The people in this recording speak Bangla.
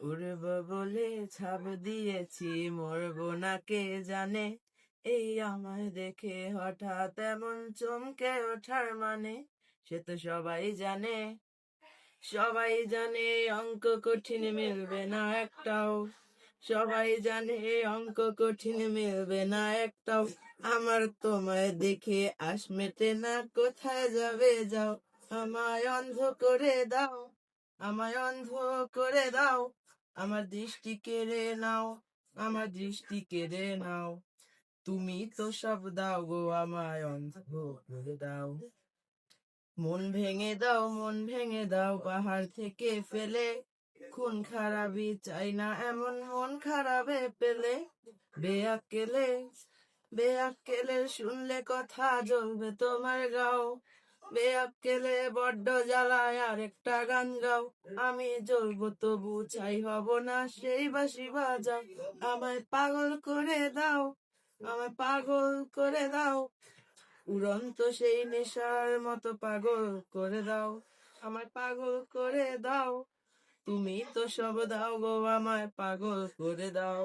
উড়ব বলে ছাপ দিয়েছি, মরবো না কে জানে। এই আমায় দেখে হঠাৎ এমন চমকে ওঠার মানে সে তো সবাই জানে। সবাই জানে অঙ্ক কঠিন মিলবে না একটাও। সবাই জানে অঙ্ক কঠিন মিলবে না একটাও। আমার তোমায় দেখে আশ মেটে না, কোথায় যাবে যাও। আমায় অন্ধ করে দাও, আমায় অন্ধ করে দাও। আমার দৃষ্টি কেড়ে নাও, আমার দৃষ্টি কেড়ে নাও। তুমি তো সব দাও গো আমায় অন্ধ করে দাও। মন ভেঙে দাও, মন ভেঙে দাও পাহাড় থেকে ফেলে। খুন খারাপই চাই না এমন মন খারাপে পেলে। বেয়াক্কেলে বেয়াক্কেলে শুনলে কথা জ্বলবে তোমার গাও। বেয়াক্কেলে বড্ড জ্বালায় আর একটা গান গাও। আমি জ্বলবো তবু চাই হব না সেই বাসি বাজাও। আমায় পাগল করে দাও, আমায় পাগল করে দাও। উড়ন্ত সেই নেশার মতো পাগল করে দাও, আমায় পাগল করে দাও। তুমি তো সব দাও গো, আমায় পাগল করে দাও।